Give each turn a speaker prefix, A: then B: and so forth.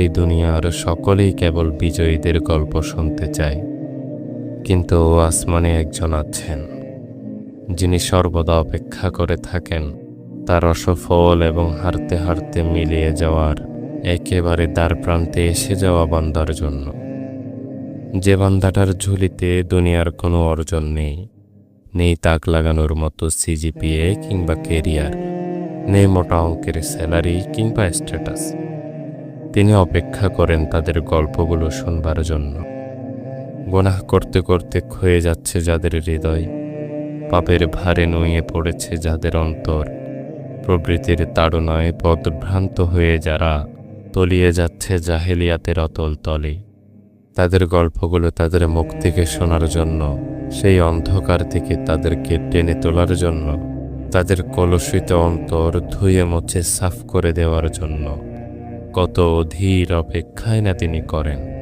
A: এই দুনিয়ার সকলেই কেবল বিজয়ীদের গল্প শুনতে চায়, কিন্তু আসমানে একজন আছেন, যিনি সর্বদা অপেক্ষা করে থাকেন তার অসফল এবং হারতে হারতে মিলিয়ে যাওয়ার একেবারে দ্বার প্রান্তে এসে যাওয়া বান্দার জন্য। যে বান্দাটার ঝুলিতে দুনিয়ার কোনো অর্জন নেই নেই তাক লাগানোর মতো সিজিপিএ কিংবা কেরিয়ার। নেই মোটা অঙ্কের স্যালারি কিংবা স্ট্যাটাস তিনি অপেক্ষা করেন তাদের গল্পগুলো শুনবার জন্য। গোনাহ করতে করতে ক্ষয়ে যাচ্ছে যাদের হৃদয়। পাপের ভারে নুয়ে পড়েছে যাদের অন্তর। প্রবৃতির তাড়নায় পদভ্রান্ত হয়ে যারা তলিয়ে যাচ্ছে জাহেলিয়াতের অতল তলে। তাদের গল্পগুলো তাদের মুখ থেকে শোনার জন্য, সেই অন্ধকার থেকে তাদেরকে টেনে তোলার জন্য। তাদের কলসিত অন্তর ধুয়ে মুছে সাফ করে দেওয়ার জন্য কত অধীর অপেক্ষায় না তিনি করেন।